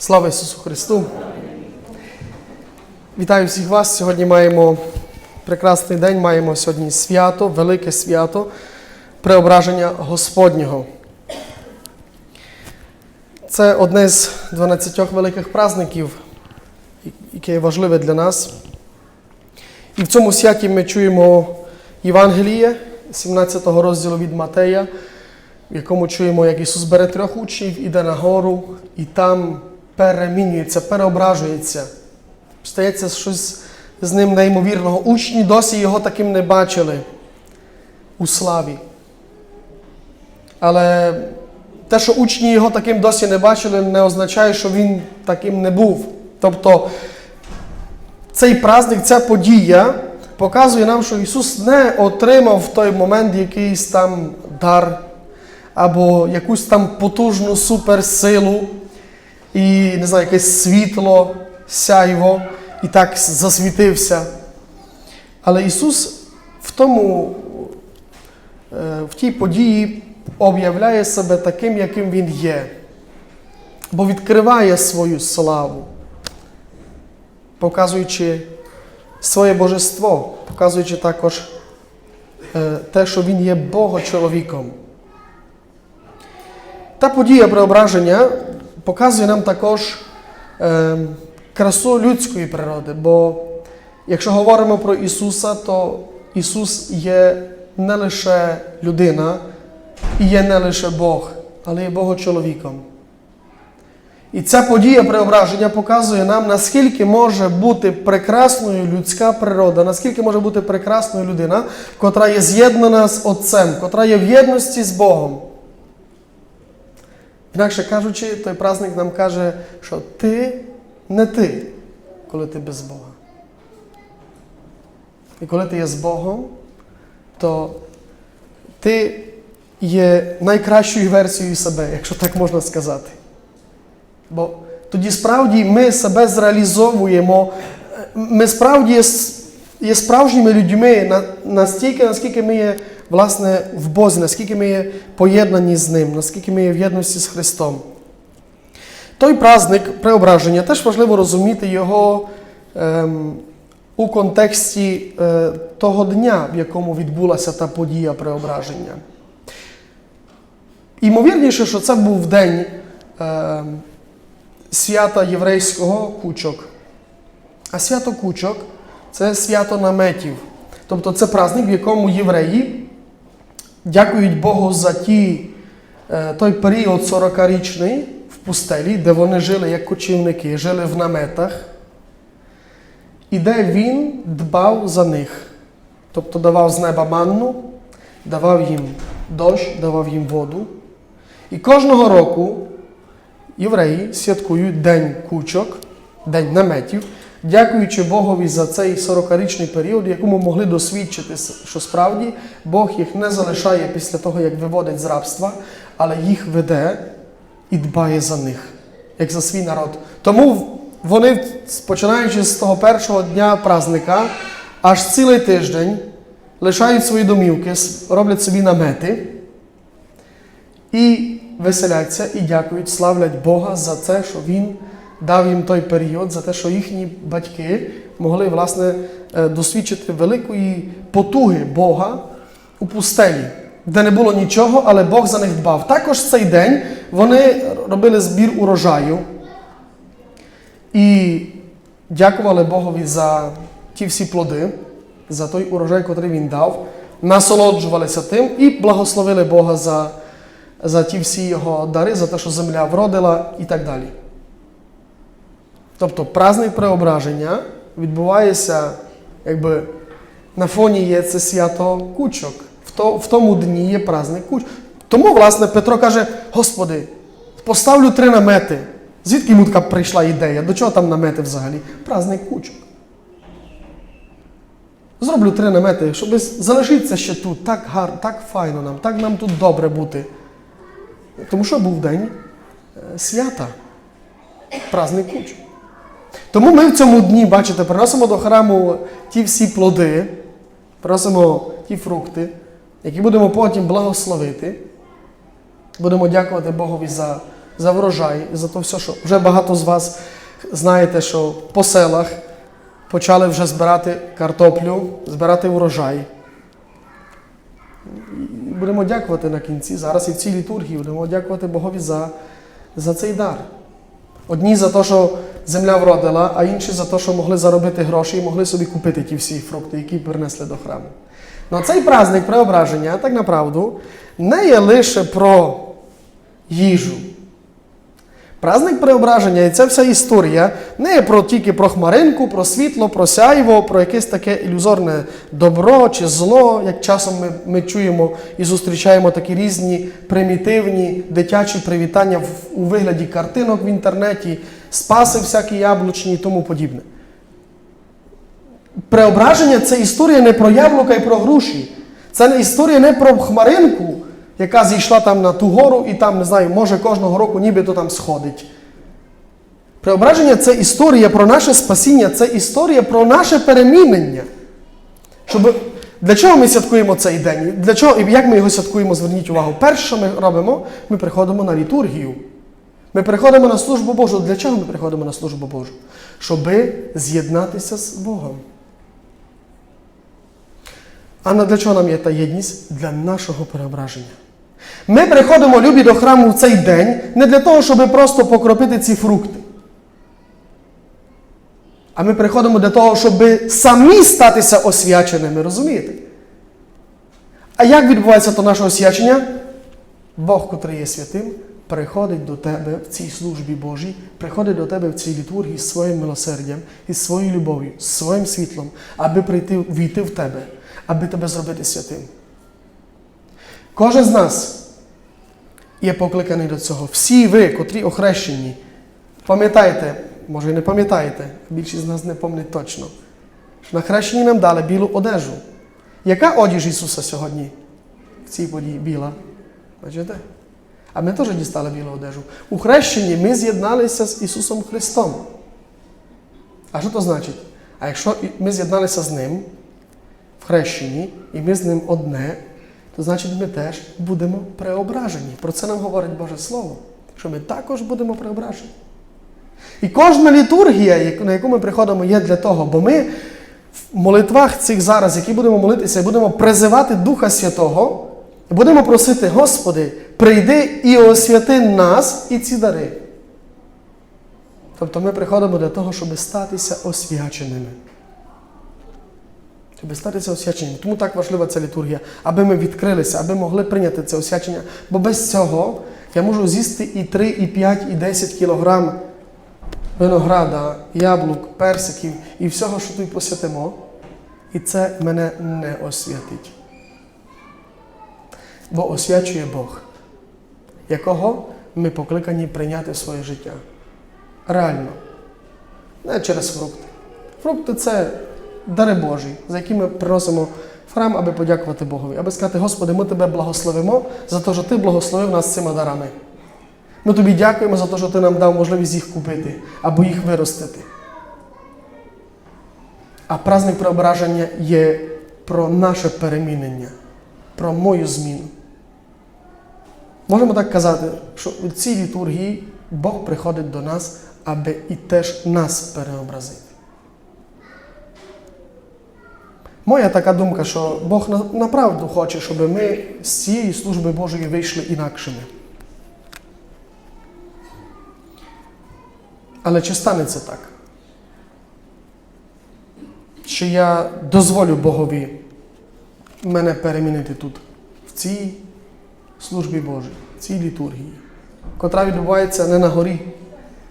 Слава Ісусу Христу! Вітаю всіх вас. Сьогодні маємо прекрасний день, маємо сьогодні свято, велике свято преображення Господнього. Це одне з 12 великих праздників, яке є важливе для нас. І в цьому святі ми чуємо Євангеліє 17 розділу від Матея, в якому чуємо, як Ісус бере трьох учнів, іде на гору і там перемінюється, переображується. Стається щось з ним неймовірного. Учні досі його таким не бачили у славі. Але те, що учні його таким досі не бачили, не означає, що він таким не був. Тобто цей праздник, ця подія показує нам, що Ісус не отримав в той момент якийсь там дар або якусь там потужну суперсилу і не знаю, якесь світло, сяйво і так засвітився. Але Ісус в тому, е, в тій події об'являє себе таким, яким Він є, бо відкриває свою славу, показуючи своє божество, показуючи також е, те, що Він є Богочоловіком. Та подія преображення показує нам також е, красу людської природи, бо якщо говоримо про Ісуса, то Ісус є не лише людина і є не лише Бог, але є Богочоловіком. І ця подія преображення показує нам, наскільки може бути прекрасною людська природа, наскільки може бути прекрасною людина, котра є з'єднана з Отцем, котра є в єдності з Богом. Інакше кажучи, той праздник нам каже, що ти не ти, коли ти без Бога. І коли ти є з Богом, то ти є найкращою версією себе, якщо так можна сказати. Бо тоді справді ми себе зреалізовуємо, ми справді є, справжніми людьми настільки, наскільки ми є власне в Бозі, наскільки ми є поєднані з Ним, наскільки ми є в єдності з Христом. Той праздник преображення теж важливо розуміти його ем, у контексті е, того дня, в якому відбулася та подія преображення. Імовірніше, що це був день е, свята єврейського кучок. А свято кучок це свято наметів. Тобто це праздник, в якому євреї дякують Богу за ті, е, той період 40-річний в пустелі, де вони жили як кочівники, жили в наметах, і де він дбав за них. Тобто давав з неба манну, давав їм дощ, давав їм воду. І кожного року євреї святкують День кучок, День наметів, дякуючи Богові за цей 40-річний період, якому могли досвідчити, що справді Бог їх не залишає після того, як виводить з рабства, але їх веде і дбає за них, як за свій народ. Тому вони, починаючи з того першого дня праздника, аж цілий тиждень лишають свої домівки, роблять собі намети. І веселяться і дякують, славлять Бога за те, що Він дав їм той період, за те, що їхні батьки могли власне досвідчити великої потуги Бога у пустелі, де не було нічого, але Бог за них дбав. Також цей день вони робили збір урожаю і дякували Богові за ті всі плоди, за той урожай, котрий він дав, насолоджувалися тим і благословили Бога за за ті всі його дари, за те, що земля вродила і так далі. Тобто праздник преображення відбувається, якби на фоні є це свято кучок. В, то, в тому дні є праздник кучок. Тому, власне, Петро каже: Господи, поставлю три намети. Звідки йому така прийшла ідея? До чого там намети взагалі? Праздник кучок. Зроблю три намети, щоб залишитися ще тут. Так гарно, так файно нам, так нам тут добре бути. Тому що був день свята, праздник куч. Тому ми в цьому дні, бачите, приносимо до храму ті всі плоди, приносимо ті фрукти, які будемо потім благословити. Будемо дякувати Богові за за врожай, за то все, що вже багато з вас знаєте, що по селах почали вже збирати картоплю, збирати урожай. Будемо дякувати на кінці. Зараз і в цій літургії будемо дякувати Богові за, за цей дар. Одні за те, що земля вродила, а інші за те, що могли заробити гроші і могли собі купити ті всі фрукти, які принесли до храму. Ну цей праздник преображення, так направду, не є лише про їжу. Праздник преображення і ця вся історія не про тільки про хмаринку, про світло, про сяйво, про якесь таке ілюзорне добро чи зло, як часом ми, ми чуємо і зустрічаємо такі різні примітивні дитячі привітання в, у вигляді картинок в інтернеті, спаси всякі яблучні і тому подібне. Преображення це історія не про яблука і про груші. Це не історія не про хмаринку, яка зійшла там на ту гору і там, не знаю, може кожного року нібито там сходить. Преображення це історія про наше спасіння, це історія про наше перемінення. Щоб... Для чого ми святкуємо цей день? Для чого і як ми його святкуємо? Зверніть увагу. Перше, що ми робимо, ми приходимо на літургію. Ми приходимо на службу Божу. Для чого ми приходимо на службу Божу? Щоби з'єднатися з Богом. А для чого нам є та єдність? Для нашого переображення. Ми приходимо любі до храму в цей день не для того, щоб просто покропити ці фрукти. А ми приходимо для того, щоб самі статися освяченими, розумієте? А як відбувається то наше освячення? Бог, котрий є святим, приходить до тебе в цій службі Божій, приходить до тебе в цій літургії з своїм милосердям, із своєю любов'ю, з своїм світлом, аби прийти, війти в тебе, аби тебе зробити святим. Кожен з нас є покликаний до цього. Всі ви, котрі охрещені, пам'ятайте, може і не пам'ятаєте, більшість з нас не пам'ятають точно, що на хрещенні нам дали білу одежу. Яка одіж Ісуса сьогодні в цій події біла? Бачите? А ми теж дістали білу одежу. У хрещенні ми з'єдналися з Ісусом Христом. А що то значить? А якщо ми з'єдналися з Ним в хрещенні, і ми з ним одне, то значить ми теж будемо преображені. Про це нам говорить Боже Слово, що ми також будемо преображені. І кожна літургія, на яку ми приходимо, є для того, бо ми в молитвах цих зараз, які будемо молитися, будемо призивати Духа Святого, і будемо просити, Господи, прийди і освяти нас і ці дари. Тобто ми приходимо для того, щоб статися освяченими. Щоб статися освяченими. Тому так важлива ця літургія, аби ми відкрилися, аби могли прийняти це освячення. Бо без цього я можу з'їсти і 3, і 5, і 10 кілограм винограда, яблук, персиків і всього, що тут посвятимо. І це мене не освятить. Бо освячує Бог, якого ми покликані прийняти своє життя. Реально. Не через фрукти. Фрукти це дари Божі, за які ми приносимо в храм, аби подякувати Богові, аби сказати, Господи, ми Тебе благословимо за те, що Ти благословив нас цими дарами. Ми тобі дякуємо за те, що ти нам дав можливість їх купити або їх виростити. А праздник преображення є про наше перемінення, про мою зміну. Можемо так казати, що в цій літургії Бог приходить до нас, аби і теж нас переобразити. Моя така думка, що Бог на- направду хоче, щоб ми з цієї служби Божої вийшли інакшими. Але чи станеться так? Чи я дозволю Богові мене перемінити тут, в цій службі Божій, в цій літургії, котра відбувається не на горі,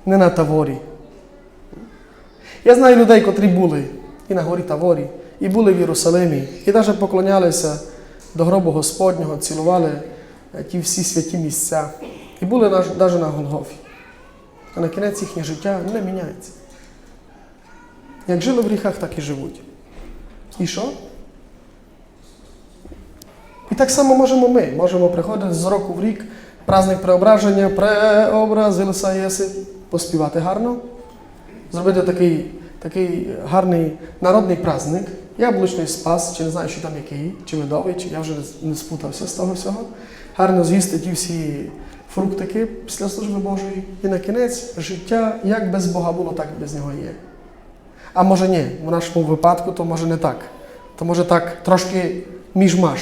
не на таворі. Я знаю людей, котрі були і на горі Таворі, і були в Єрусалимі, і навіть поклонялися до гробу Господнього, цілували е, ті всі святі місця, і були навіть на Голгофі. А на кінець їхнє життя не міняється. Як жили в гріхах, так і живуть. І що? І так само можемо ми. Можемо приходити з року в рік, праздник преображення, преобразилися єси, поспівати гарно, зробити такий, такий гарний народний праздник, яблучний спас, чи не знаю, що там який, чи медовий, чи я вже не спутався з того всього. Гарно з'їсти ті всі фруктики після служби Божої. І на кінець життя як без Бога було, так і без нього є. А може ні, в нашому випадку то може не так. То може так трошки між-маш.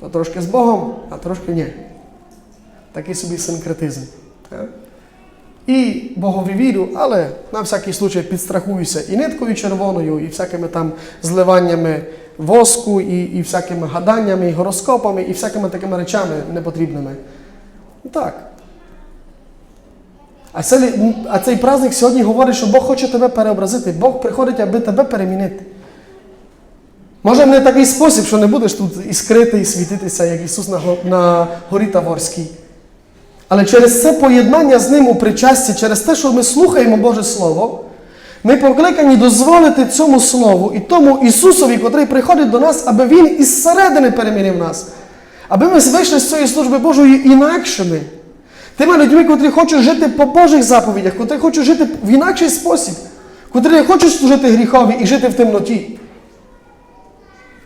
То трошки з Богом, а трошки ні. Такий собі синкретизм. І Богові вірю, але на всякий случай підстрахуюся і ниткою червоною, і всякими там зливаннями воску, і, і всякими гаданнями, і гороскопами, і всякими такими речами непотрібними. Так. А, це, а цей праздник сьогодні говорить, що Бог хоче тебе переобразити. Бог приходить, аби тебе перемінити. Може, не такий спосіб, що не будеш тут іскрити і світитися, як Ісус на, на горі Таворській. Але через це поєднання з ним у причасті, через те, що ми слухаємо Боже Слово, ми покликані дозволити цьому Слову і тому Ісусові, котрий приходить до нас, аби Він із середини перемінив нас, аби ми вийшли з цієї служби Божої інакшими. Тими людьми, котрі хочуть жити по Божих заповідях, котрі хочуть жити в інакший спосіб, котрі не хочуть служити гріхові і жити в темноті.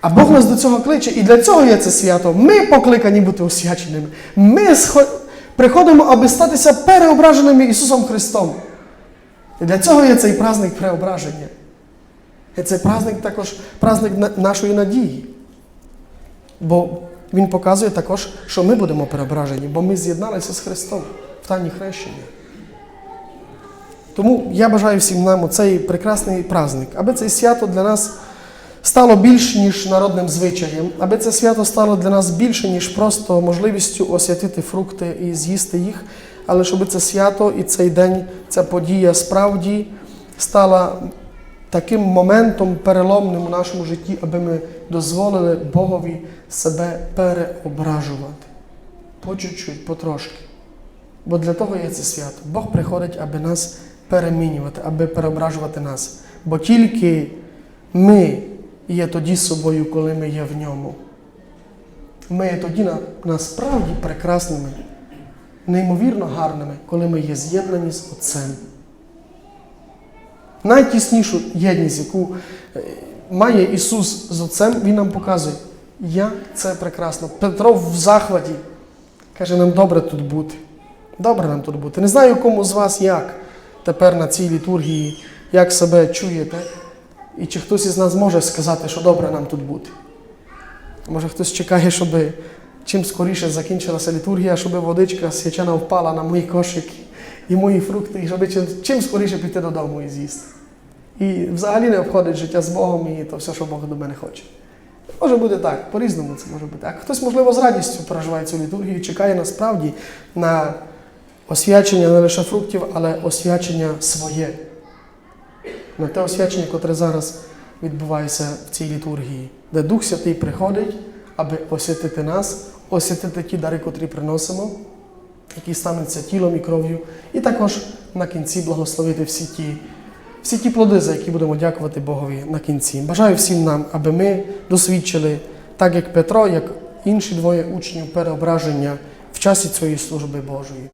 А Бог нас до цього кличе, і для цього є це свято. Ми покликані бути освяченими. Ми приходимо, аби статися переображеними Ісусом Христом. І для цього є цей праздник преображення. І цей праздник також праздник нашої надії. Бо Він показує також, що ми будемо переображені, бо ми з'єдналися з Христом в тані хрещення. Тому я бажаю всім нам цей прекрасний праздник, аби це свято для нас стало більш ніж народним звичаєм, аби це свято стало для нас більше, ніж просто можливістю освятити фрукти і з'їсти їх, але щоб це свято і цей день, ця подія справді стала таким моментом переломним у нашому житті, аби ми дозволили Богові себе переображувати. По чуть-чуть, потрошки. Бо для того є це свято. Бог приходить, аби нас перемінювати, аби переображувати нас. Бо тільки ми є тоді собою, коли ми є в ньому. Ми є тоді на- насправді прекрасними, неймовірно гарними, коли ми є з'єднані з Отцем. Найтіснішу єдність, яку е, має Ісус з Отцем, Він нам показує, як це прекрасно. Петро в захваті каже, нам добре тут бути. Добре нам тут бути. Не знаю, кому з вас як тепер на цій літургії, як себе чуєте, і чи хтось із нас може сказати, що добре нам тут бути. Може хтось чекає, щоб чим скоріше закінчилася літургія, щоб водичка свячена впала на мої кошики і мої фрукти, і щоб чим, чим скоріше піти додому і з'їсти. І взагалі не обходить життя з Богом і то все, що Бог до мене хоче. Може бути так, по-різному це може бути. А хтось, можливо, з радістю переживає цю літургію і чекає насправді на освячення не лише фруктів, але освячення своє. На те освячення, котре зараз відбувається в цій літургії, де Дух Святий приходить, аби освятити нас, освятити ті дари, котрі приносимо, які стануться тілом і кров'ю, і також на кінці благословити всі ті, всі ті плоди, за які будемо дякувати Богові на кінці. Бажаю всім нам, аби ми досвідчили, так як Петро, як інші двоє учнів переображення в часі цієї служби Божої.